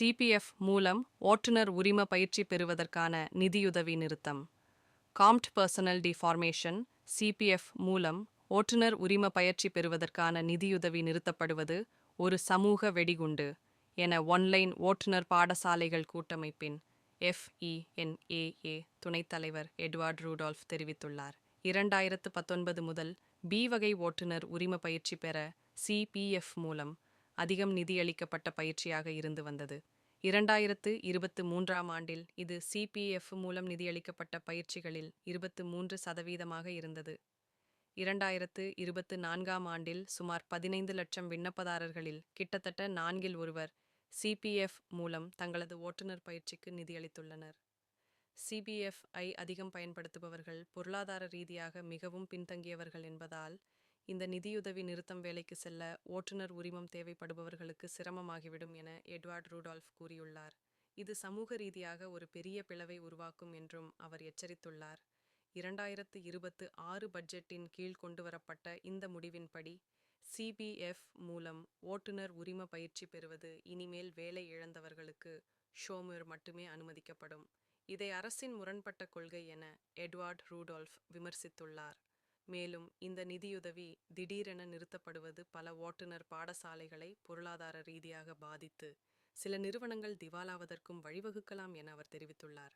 CBF மூலம் ஓட்டுநர் உரிம பயிற்சி பெறுவதற்கான நிதியுதவி நிறுத்தம். காம்ட் பர்சனல் டிஃபார்மேஷன் சிபிஎஃப் மூலம் ஓட்டுநர் உரிம பயிற்சி பெறுவதற்கான நிதியுதவி நிறுத்தப்படுவது ஒரு சமூக வெடிகுண்டு என ஒன்லைன் ஓட்டுநர் பாடசாலைகள் கூட்டமைப்பின் எஃப்இஎன்ஏஏ துணைத் தலைவர் எட்வார்ட் ரூடால்ஃப் தெரிவித்துள்ளார். இரண்டாயிரத்து பத்தொன்பது முதல் பி வகை ஓட்டுநர் உரிம பயிற்சி பெற சிபிஎஃப் மூலம் அதிகம் நிதியளிக்கப்பட்ட பயிற்சியாக இருந்து வந்தது. இரண்டாயிரத்து இருபத்து மூன்றாம் ஆண்டில் இது சிபிஎஃப் மூலம் நிதியளிக்கப்பட்ட பயிற்சிகளில் இருபத்து மூன்று சதவீதமாக இருந்தது. இரண்டாயிரத்து இருபத்து நான்காம் ஆண்டில் சுமார் பதினைந்து லட்சம் விண்ணப்பதாரர்களில் கிட்டத்தட்ட நான்கில் ஒருவர் சிபிஎஃப் மூலம் தங்களது ஓட்டுநர் பயிற்சிக்கு நிதியளித்துள்ளனர் சிபிஎஃப் ஐ அதிகம் பயன்படுத்துபவர்கள் பொருளாதார ரீதியாக மிகவும் பின்தங்கியவர்கள் என்பதால் இந்த நிதியுதவி நிறுத்தம் வேலைக்கு செல்ல ஓட்டுநர் உரிமம் தேவைப்படுபவர்களுக்கு சிரமமாகிவிடும் என எட்வார்ட் ரூடால்ஃப் கூறியுள்ளார். இது சமூக ரீதியாக ஒரு பெரிய பிளவை உருவாக்கும் என்றும் அவர் எச்சரித்துள்ளார். இரண்டாயிரத்து இருபத்து ஆறு பட்ஜெட்டின் கீழ் கொண்டுவரப்பட்ட இந்த முடிவின்படி சிபிஎஃப் மூலம் ஓட்டுநர் உரிம பயிற்சி பெறுவது இனிமேல் வேலை இழந்தவர்களுக்கு ஷோமுர் மட்டுமே அனுமதிக்கப்படும். இதை அரசின் முரண்பட்ட கொள்கை என எட்வார்ட் ரூடால்ஃப் விமர்சித்துள்ளார். மேலும் இந்த நிதியுதவி திடீரென நிறுத்தப்படுவது பல ஓட்டுநர் பாடசாலைகளை பொருளாதார ரீதியாக பாதித்து சில நிறுவனங்கள் திவாலாவதற்கும் வழிவகுக்கலாம் என அவர் தெரிவித்துள்ளார்.